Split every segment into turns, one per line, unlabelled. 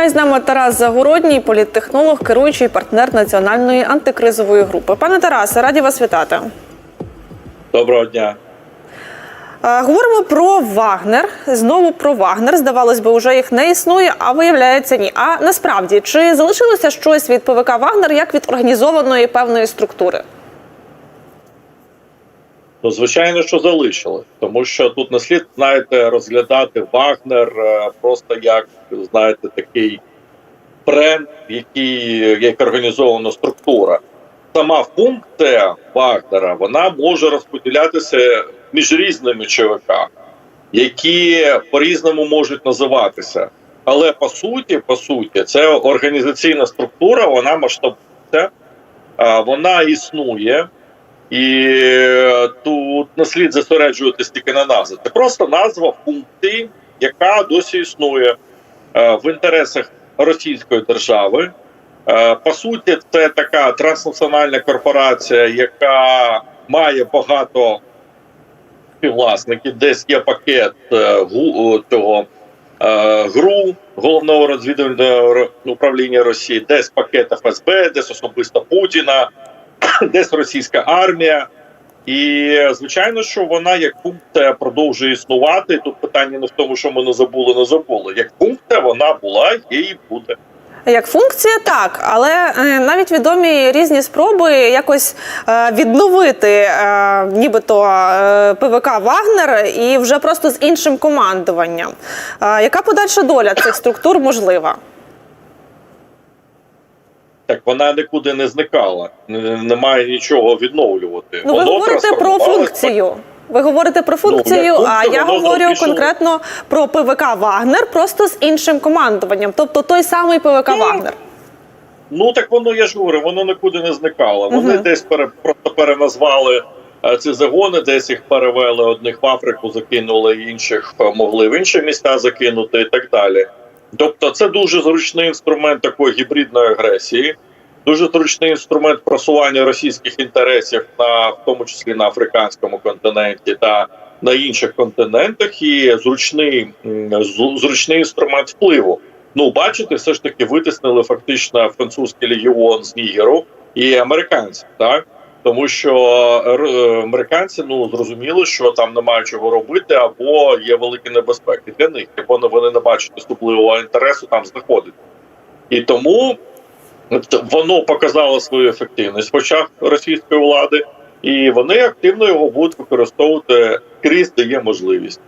А й з нами Тарас Загородній, політтехнолог, керуючий партнер національної антикризової групи. Пане Тарасе, раді вас вітати.
Доброго дня.
Говоримо про Вагнер. Знову про Вагнер. Здавалось би, вже їх не існує, а виявляється, ні. А насправді чи залишилося щось від ПВК Вагнер як від організованої певної структури?
Ну, звичайно, що залишили, тому що тут не слід, знаєте, розглядати Вагнер е, просто як знаєте, такий бренд, який як організована структура. Сама функція Вагнера вона може розподілятися між різними ЧВК, які по-різному можуть називатися. Але по суті, по суті, це організаційна структура, вона масштабується, вона існує. І е, тут не слід зосереджуватись тільки на назві. Це просто назва функції, яка досі існує е, в інтересах Російської держави. Е, По суті, це така транснаціональна корпорація, яка має багато співвласників. Десь є пакет цього ГРУ, головного розвідувального управління Росії, десь пакет ФСБ, десь особисто Путіна десь російська армія. І звичайно, що вона як функція продовжує існувати. Тут питання не в тому, що ми не забули, не забули. Як функція вона була, є і буде.
Як функція, так, але е, навіть відомі різні спроби якось е, відновити е, нібито е, ПВК Вагнер і вже просто з іншим командуванням. Е, Яка подальша доля цих структур можлива?
Так вона нікуди не зникала, немає нічого відновлювати.
Ну, ви
Воно
говорите про функцію. Ви говорите про функцію,
як
а я говорю
що-
конкретно про ПВК Вагнер, просто з іншим командуванням, тобто той самий ПВК
Ну,
Вагнер.
Ну так воно я ж говорю, воно нікуди не зникало. Вони
Мгм.
десь пере, просто переназвали е, ці загони, десь їх перевели одних в Африку, закинули інших, е, могли в інші міста закинути і так далі. Тобто, це дуже зручний інструмент такої гібридної агресії, дуже зручний інструмент просування російських інтересів на в тому числі на африканському континенті та на інших континентах, і зручний зручний інструмент впливу. Ну, бачите, все ж таки витіснили фактично французький легіон з Нігеру і американців, так тому що е, американці ну зрозуміли, що там немає чого робити, або є великі небезпеки для них, не- вони не бачать особливого інтересу там знаходити. І тому воно показало свою ефективність в очах російської влади, і вони активно його будуть використовувати крізь де є можливість.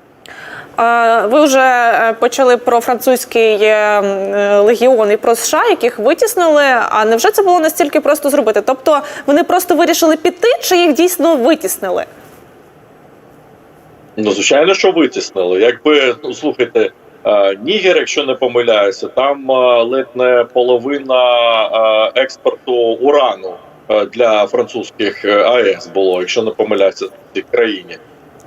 Ви вже е, почали про французький е, е, легіон і про США, яких витіснили. А невже це було настільки просто зробити? Тобто вони просто вирішили піти, чи їх дійсно витіснили?
Ну, звичайно, що витіснили. Якби ну слухайте, Нігер, якщо не помиляюся, там ледь не половина експорту урану для французьких АЕС було, якщо не помиляюся, в цій країні.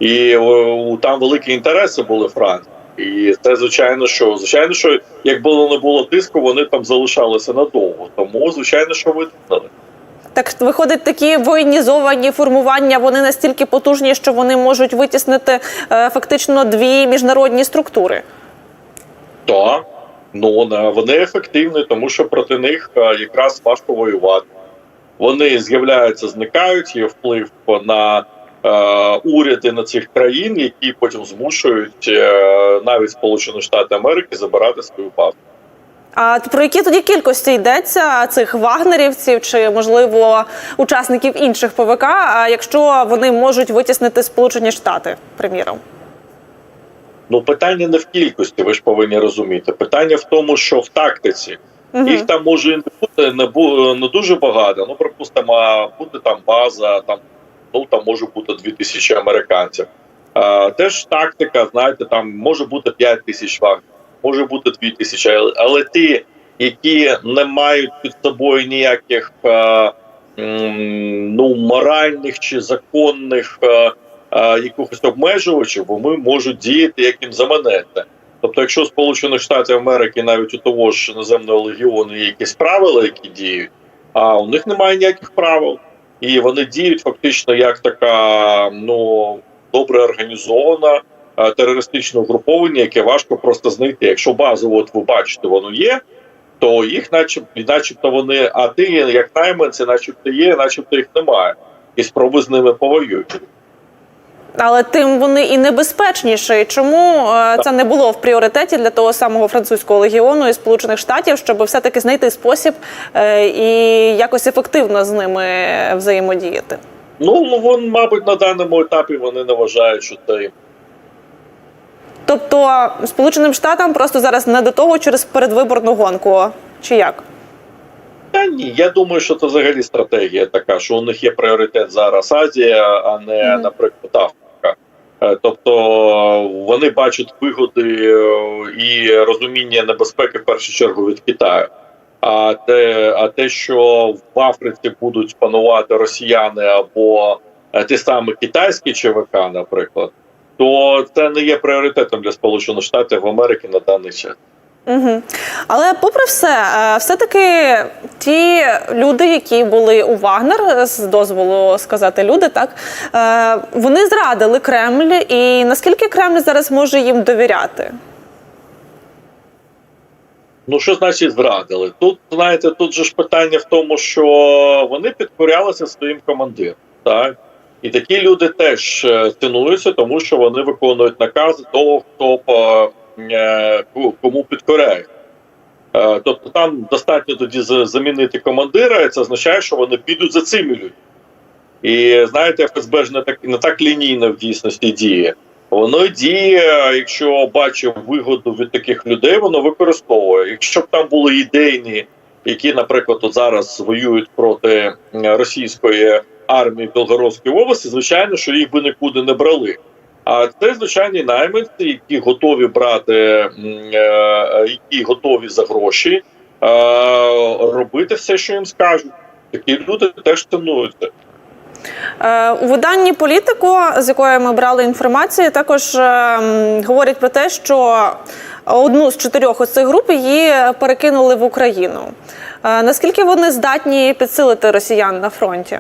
І о, там великі інтереси були Франції. І це звичайно, що звичайно, що якби не було тиску, вони там залишалися надовго. Тому звичайно, що витіснили.
Так виходить, такі воєнізовані формування вони настільки потужні, що вони можуть витіснити е, фактично дві міжнародні структури.
Так, ну вони ефективні, тому що проти них е, якраз важко воювати. Вони з'являються, зникають, є вплив на е, уряди на цих країн, які потім змушують е, навіть Сполучені Штати Америки забирати свою базу.
А про які тоді кількості йдеться цих вагнерівців чи можливо учасників інших ПВК, а якщо вони можуть витіснити Сполучені Штати, приміром?
Ну питання не в кількості, ви ж повинні розуміти. Питання в тому, що в тактиці
Мгм.
їх там може і не бути не, бу, не дуже багато. Ну, припустимо, буде там база, там ну там може бути 2000 американців. А, теж тактика, знаєте, там може бути 5 тисяч вагнерів, може бути 2000, але, але ті, які не мають під собою ніяких е, м, ну, моральних чи законних е, е, якихось обмежувачів, вони можуть діяти як їм заманете. Тобто, якщо Сполучених Штатів Америки навіть у того ж наземного легіону є якісь правила, які діють, а у них немає ніяких правил, і вони діють фактично як така ну добре організована терористична терористичне угруповання, яке важко просто знайти. Якщо базово, от ви бачите, воно є, то їх, начебто, начебто вони, а ти як найманці, начебто є, начебто їх немає. І спроби з ними повоюють.
Але тим вони і небезпечніші. Чому е, це не було в пріоритеті для того самого французького легіону і Сполучених Штатів, щоб все-таки знайти спосіб е, і якось ефективно з ними взаємодіяти?
Ну, вон, мабуть, на даному етапі вони не вважають, що це
Тобто Сполученим Штатам просто зараз не до того через передвиборну гонку, чи як?
Та ні, я думаю, що це взагалі стратегія така, що у них є пріоритет зараз Азія, а не,
Мгм.
наприклад, Африка. Е, Тобто вони бачать вигоди е, і розуміння небезпеки в першу чергу від Китаю. А те, а те, що в Африці будуть панувати росіяни або е, ті самі китайські ЧВК, наприклад, то це не є пріоритетом для Сполучених Штатів Америки на даний час.
Угу. Але попри все, е, все-таки ті люди, які були у Вагнер, з дозволу сказати люди, так е, вони зрадили Кремль, і наскільки Кремль зараз може їм довіряти?
Ну, що значить зрадили? Тут знаєте, тут же ж питання в тому, що вони підкорялися своїм командирам, так і такі люди теж е, цінуються, тому що вони виконують накази того, хто кому підкоряє. Е, Тобто там достатньо тоді замінити командира, і це означає, що вони підуть за цими людьми. І знаєте, ФСБ ж не так не так лінійно в дійсності діє. Воно діє, якщо бачить вигоду від таких людей, воно використовує. Якщо б там були ідейні, які, наприклад, от зараз воюють проти російської армії в Білгородській області, звичайно, що їх би нікуди не брали. А це звичайні найманці, які готові брати, е, які готові за гроші е, робити все, що їм скажуть. Такі люди теж цінуються.
Е, У виданні політико, з якої ми брали інформацію, також говорять про те, що одну з чотирьох ось цих груп її перекинули в Україну. Наскільки вони здатні підсилити росіян на фронті?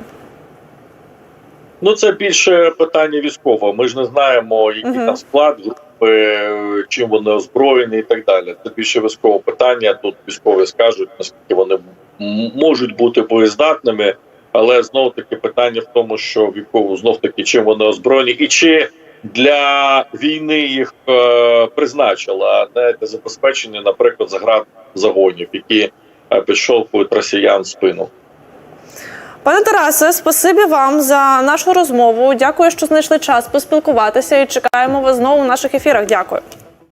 Ну, це більше питання військове. Ми ж не знаємо, який
Мгм.
там склад групи, чим вони озброєні і так далі. Це більше військове питання. Тут військові скажуть, наскільки вони можуть бути боєздатними, але знов таки питання в тому, що військово знов таки чим вони озброєні, і чи для війни їх е, призначили, а не для забезпечення, наприклад, заград загонів, які е, підшовхують росіян в спину.
Пане Тарасе, спасибі вам за нашу розмову. Дякую, що знайшли час поспілкуватися і чекаємо вас знову в наших ефірах. Дякую.